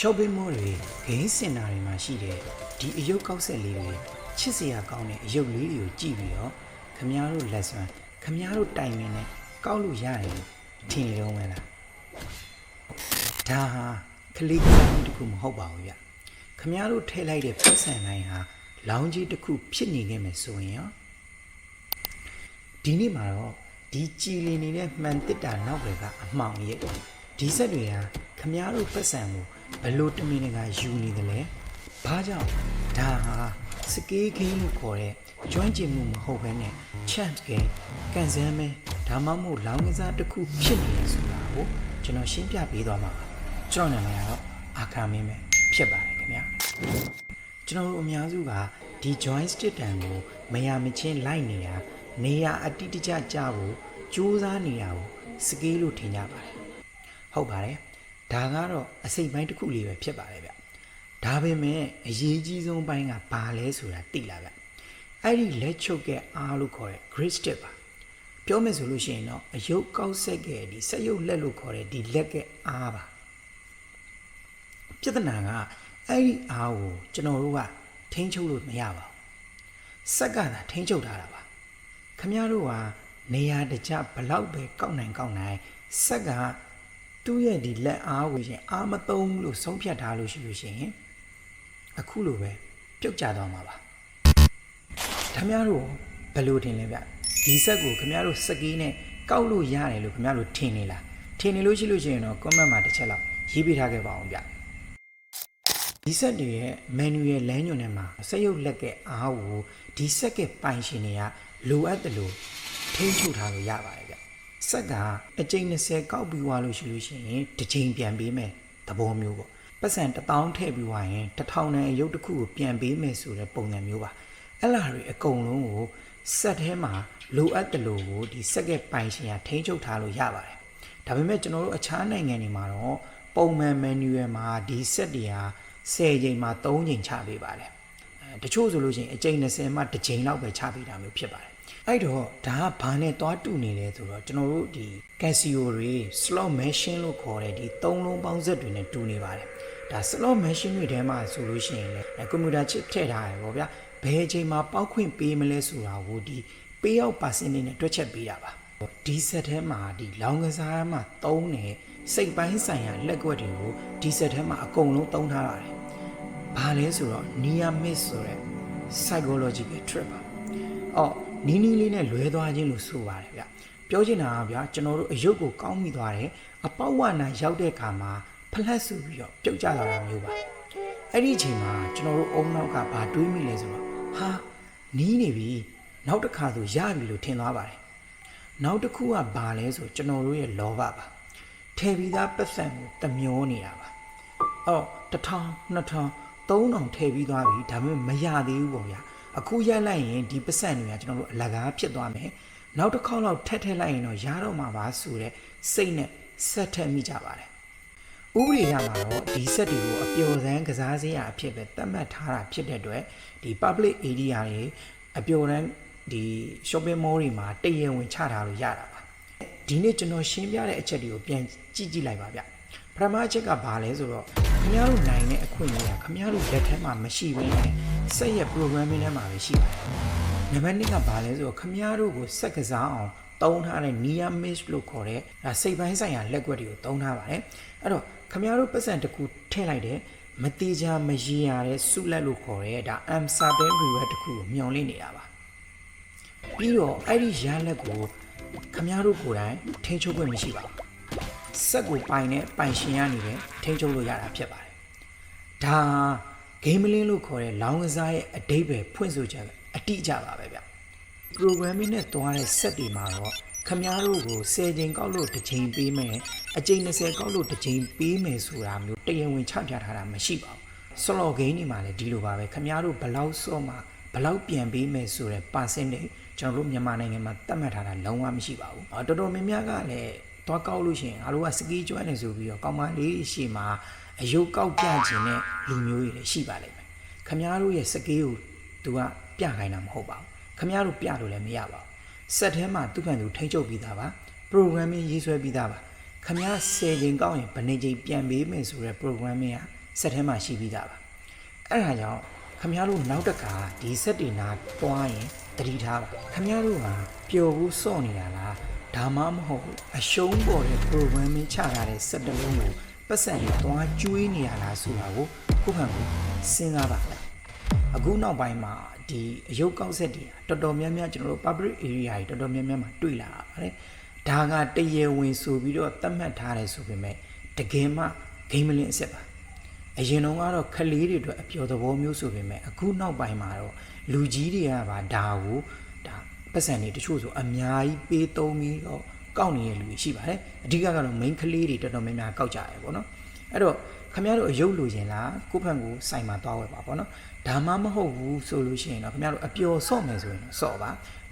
shopping mall တွေဂိမ်းစင်တာတွေမှာရှိတဲ့ဒီအယုတ်ကောက်ဆက်လေးတွေချစ်စရာကောင်းတဲ့အယုတ်လေးတွေကိုကြည့်ပြီးတော့ခမားတို့လက်စွမ်းခမားတို့တိုင်ပင်နဲ့ကောက်လို့ရတယ်လို့ထင်နေတော့မလားဒါဟာကလေးကလေးတစ်ခုမဟုတ်ပါဘူးဗျခမားတို့ထည့်လိုက်တဲ့ပတ်စံတိုင်းဟာလောင်းကြီးတစ်ခုဖြစ်နေခဲ့မယ်ဆိုရင်ရောဒီနေ့မှာတော့ဒီကြည်လင်နေတဲ့မှန်တစ်တာနောက်တွေကအမှောင်ရဲ့ဒီဆက်တွေဟာခမားတို့ပတ်စံကို ဘယ်လို့တမင်တကာယူနေတယ်လဲဘာကြောင့်ဒါဟာစကေးဂိမ်းလို့ခေါ်တဲ့ကျွမ်းကျင်မှုမဟုတ်ဘဲနဲ့ chance game ကန်ဆယ်မဲဒါမှမဟုတ်လောင်းကစားတစ်ခုဖြစ်နေတယ်ဆိုတာကိုကျွန်တော်ရှင်းပြပေးသွားမှာပါကျွန်တော်နာမည်ကတော့အာခါမင်းပဲဖြစ်ပါတယ်ခင်ဗျာကျွန်တော်တို့အများစုကဒီ joystick တန်ကိုမရမချင်းလိုက်နေတာနေရအတိတကျကြဖို့ကြိုးစားနေတာကိုစကေးလို့ထင်ကြပါတယ်ဟုတ်ပါတယ် ဒါကတော့အစိတ်ပိုင်းတစ်ခုလေးပဲဖြစ်ပါတယ်ဗျဒါပေမဲ့အရေးကြီးဆုံးပိုင်းကဘာလဲဆိုတာသိလာဗျအဲ့ဒီလက်ချုပ်ကအားလို့ခေါ်တဲ့ grid stick ပါပြောမယ်ဆိုလို့ရှိရင်တော့အယုတ်ကောက်ဆက်ကဒီဆက်ယုတ်လက်လို့ခေါ်တဲ့ဒီလက်ကအားပါပြဿနာကအဲ့ဒီအားကိုကျွန်တော်တို့ကထိန်းချုပ်လို့မရပါဘူးစက်ကသာထိန်းချုပ်ထားတာပါခမည်းတော်ကနေရာတကျဘလောက်ပဲကောက်နိုင်ကောက်နိုင်စက်က သူ့ရဲ့ဒီလက်အားကိုရှင်အာမသုံးလို့ဆုံးဖြတ်ထားလို့ရှိလို့ရှိရင်အခုလိုပဲပြုတ်ကျသွားမှာပါခမည်းတော်ဘယ်လိုထင်လဲဗျဒီဆက်ကိုခမည်းတော်စကီးနဲ့ကောက်လို့ရတယ်လို့ခမည်းတော်ထင်နေလားထင်နေလို့ရှိလို့ရှိရင်တော့ comment မှာတစ်ချက်လောက်ရေးပေးထားခဲ့ပါအောင်ဗျဒီဆက်တွေရဲ့ menu ရဲ့လမ်းညွှန်ထဲမှာစက်ရုပ်လက်ကအားကိုဒီဆက်ကပိုင်ရှင်တွေကလိုအပ်တယ်လို့ထိန်းချုပ်ထားလို့ရပါတယ် ဗျ။ဆက်ကအကြိမ်20ကောက်ပြီးသွားလို့ရှိလို့ရှိရင်တစ်ချိန်ပြန်ပေးမယ်သဘောမျိုးပေါ့။ပတ်စံ1000ထည့်ပြီးသွားရင်1000နဲ့အရုပ်တစ်ခုကိုပြန်ပေးမယ်ဆိုတဲ့ပုံစံမျိုးပါ။အဲ့လာတွေအကုန်လုံးကိုဆက်ထဲမှာလိုအပ်တယ်လို့ကိုဒီဆက်ကပိုင်ရှင်ကထိန်းချုပ်ထားလို့ရပါတယ်။ဒါပေမဲ့ကျွန်တော်တို့အခြားနိုင်ငံတွေမှာတော့ပုံမှန် manual မှာဒီ set တွေဟာ10ချိန်မှာ3ချိန်ချပေးပါတယ်အဲ တချို့ဆိုလို့ရှိရင်အချိန်20မှတစ်ချိန်လောက်ပဲချပေးတာမျိုးဖြစ်ပါတယ်အဲ့တော့ဒါကဘာနဲ့သွားတူနေလဲဆိုတော့ကျွန်တော်တို့ဒီ Casio တွေ slot machine လို့ခေါ်တဲ့ဒီသုံးလုံးပေါင်းဆက်တွေနဲ့တူနေပါတယ်ဒါ slot machine တွေထဲမှာဆိုလို့ရှိရင်လည်းကွန်ပျူတာ chip ထည့်ထားတယ်ပေါ့ဗျာဘယ်အချိန်မှာပောက်ခွင့်ပေးမလဲဆိုတာကိုဒီ payout percentage နဲ့တွက်ချက်ပေးတာပါဒီဆက်ထဲမှာဒီလောင်ကစားမှာတုံးနေစိတ်ပိုင်းဆိုင်ရာလက်ကွက်တွေကိုဒီဆက်ထဲမှာအကုန်လုံးတုံးထားရတယ်။ ဘာလဲဆိုတော့ near miss ဆိုတဲ့ psychological trip ပါ။အော်နီးနီးလေးနဲ့လွဲသွားခြင်းလို့ဆိုပါတယ်ဗျ။ပြောချင်တာကဗျာကျွန်တော်တို့အယုတ်ကိုကောင်းမိသွားတယ်။အပေါက်ဝနာရောက်တဲ့အခါမှာဖလက်ဆူပြီးတော့ပြုတ်ကျလာတာမျိုးပါ။အဲ့ဒီအချိန်မှာကျွန်တော်တို့အုံနောက်ကဘာတွေးမိလဲဆိုတော့ဟာနီးနေပြီ။နောက်တစ်ခါဆိုရပြီလို့ထင်သွားပါတယ်။နောက်တစ်ခုကဘာလဲဆိုကျွန်တော်တို့ရဲ့လောဘပါထဲပြီးသားပတ်စံကိုတမျောနေတာပါအော်1000 2000 3000ထဲပြီးသွားပြီဒါပေမဲ့မရသေးဘူးပေါ့ဗျာအခုရိုက်လိုက်ရင်ဒီပတ်စံတွေကကျွန်တော်တို့အလကားဖြစ်သွားမယ်နောက်တစ်ခေါက်လောက်ထက်ထက်လိုက်ရင်တော့ရတော့မှာပါဆိုတဲ့စိတ်နဲ့ဆက်ထက်မိကြပါတယ်ဥပဒေရမှာတော့ဒီဆက်တွေကိုအပျော်စမ်းကစားစရာအဖြစ်ပဲသတ်မှတ်ထားတာဖြစ်တဲ့အတွက်ဒီ public area တွေအပျော်စမ်းဒီ shopping mall တွေမှာတည်ရင်ဝင်ချထားလို့ရတာပါဒီနေ့ကျွန်တော်ရှင်းပြတဲ့အချက်တွေကိုပြန်ကြည့်ကြည့်လိုက်ပါဗျပထမအချက်ကဘာလဲဆိုတော့ ခင်ဗျားတို့နိုင်တဲ့အခွင့်အရေးကခင်ဗျားတို့လက်ထဲမှာမရှိဘဲနဲ့စက်ရဲ့ programming ထဲမှာပဲရှိပါတယ်နံပါတ်1ကဘာလဲဆိုတော့ခင်ဗျားတို့ကိုစက်ကစားအောင်တုံးထားတဲ့ near miss လို့ခေါ်တဲ့ဒါစိတ်ပိုင်းဆိုင်ရာလက်ကွက်တွေကိုတုံးထားပါတယ်အဲ့တော့ခင်ဗျားတို့ပတ်စံတစ်ခုထည့်လိုက်တဲ့မတိကြမရေရတဲ့စုလက်လို့ခေါ်တဲ့ဒါ uncertain reward တစ်ခုကိုမျှော်လင့်နေတာပါပြီးတော့အဲ့ဒီရလက်ကိုခမားတို့ကိုယ်တိုင်ထိန်းချုပ်ခွင့်မရှိပါဘူး စက်ကိုပိုင်တဲ့ပိုင်ရှင်ကနေပဲထိန်းချုပ်လို့ရတာဖြစ်ပါတယ်ဒါဂိမ်းမလင်းလို့ခေါ်တဲ့လောင်းကစားရဲ့အတိတ်ပဲဖွင့်ဆိုချက်ပဲအတိအကျပါပဲဗျ programming နဲ့တွားတဲ့စက်တွေမှာတော့ခမားတို့ကို10ချိန်ကောက်လို့တစ်ချိန်ပေးမယ်အချိန်20ကောက်လို့တစ်ချိန်ပေးမယ်ဆိုတာမျိုးတရားဝင်ချပြထားတာမရှိပါဘူး slot game တွေမှာလည်းဒီလိုပါပဲခမားတို့ဘယ်လောက်စော့မှာဘယ်လောက်ပြန်ပေးမယ်ဆိုတဲ့ percentage ကျွန်တော်တို့မြန်မာနိုင်ငံမှာသတ်မှတ်ထားတာလုံးဝမရှိပါဘူးအော်တော်တော်များများကလည်း သွားကောက်လို့ရှိရင်ငါတို့ကစကီးကျွမ်းနေဆိုပြီးတော့ကောင်းမလေးရှေ့မှာအယုတ်ကောက်ပြခြင်းနဲ့လူမျိုးတွေလည်းရှိပါလိမ့်မယ်ခမားတို့ရဲ့စကီးကိုသူကပြခိုင်းတာမဟုတ်ပါဘူးခမားတို့ပြလို့လည်းမရပါဘူးစက်ထဲမှာသူ့ခံသူထိန်းချုပ်ပြီးသားပါ programming ရေးဆွဲပြီးသားပါခမား10ချိန်ကောက်ရင်ဘယ်နှစ်ချိန်ပြန်ပေးမယ်ဆိုတဲ့ programming ကစက်ထဲမှာရှိပြီးသားပါအဲ့ဒါကြောင့်ခမများတို့နောက်တက်ကဒီစက်တွေနာတွားရင်တတိထားပါခမများတို့ကပျော်ဖို့စော့နေတာလား ဒါမှမဟုတ်ဘူးအရှုံးပေါ်တဲ့ programming ချထားတဲ့စက်တစ်လုံးကိုပတ်စံတွေတွားကျွေးနေရလားဆိုတာကိုခုခံကိုစဉ်းစားပါအခုနောက်ပိုင်းမှာဒီအယုတ်ကောက်ဆက်တွေတော်တော်များများကျွန်တော်တို့ public area တွေတော်တော်များများမှာတွေ့လာပါတယ်ဒါကတရေဝင်ဆိုပြီးတော့သတ်မှတ်ထားတယ်ဆိုပေမဲ့တကယ်မှဂိမ်းမလင်းအစ်စ်ပါအရင်တုန်းကတော့ခလေးတွေအတွက်အပျော်သဘောမျိုးဆိုပေမဲ့အခုနောက်ပိုင်းမှာတော့လူကြီးတွေကပါဒါကိုဒါ ပတ်စံတွေတချို့ဆိုအများကြီးပေးသုံးပြီးတော့ကောက်နေတဲ့လူတွေရှိပါတယ်အဓိကကတော့ main ခလေးတွေတော်တော်များများကောက်ကြရတယ်ပေါ့နော်အဲ့တော့ခင်ဗျားတို့အယုတ်လိုချင်လားကိုယ့်ဖက်ကိုစိုက်မှာသွားဝယ်ပါပေါ့နော်ဒါမှမဟုတ်ဘူးဆိုလို့ရှိရင်တော့ခင်ဗျားတို့အပျော်ဆော့မယ်ဆိုရင်တော့ဆော့ပါ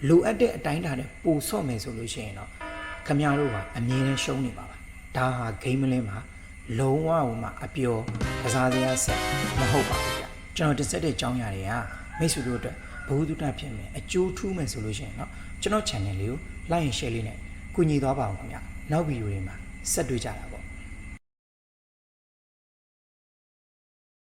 လိုအပ်တဲ့အတိုင်းတာနဲ့ပိုဆော့မယ်ဆိုလို့ရှိရင်တော့ခင်ဗျားတို့ကအမြဲတမ်းရှုံးနေပါပါဒါဟာ game မလင်းပါလုံးဝဟိုမှာအပျော်ကစားစရာဆက်မဟုတ်ပါဘူးဗျကျွန်တော်တင်ဆက်တဲ့အကြောင်းအရာတွေကမိတ်ဆွေတို့အတွက် ဘဝတုတဖြစ်မယ်အကျိုးထူးမယ်ဆိုလို့ရှိရင်เนาะကျွန်တော် channel လေးကို like and share လေးနဲ့ကူညီသွားပါအောင်ခင်ဗျနောက်ဗီဒီယိုတွေမှာဆက်တွေ့ကြတာပေါ့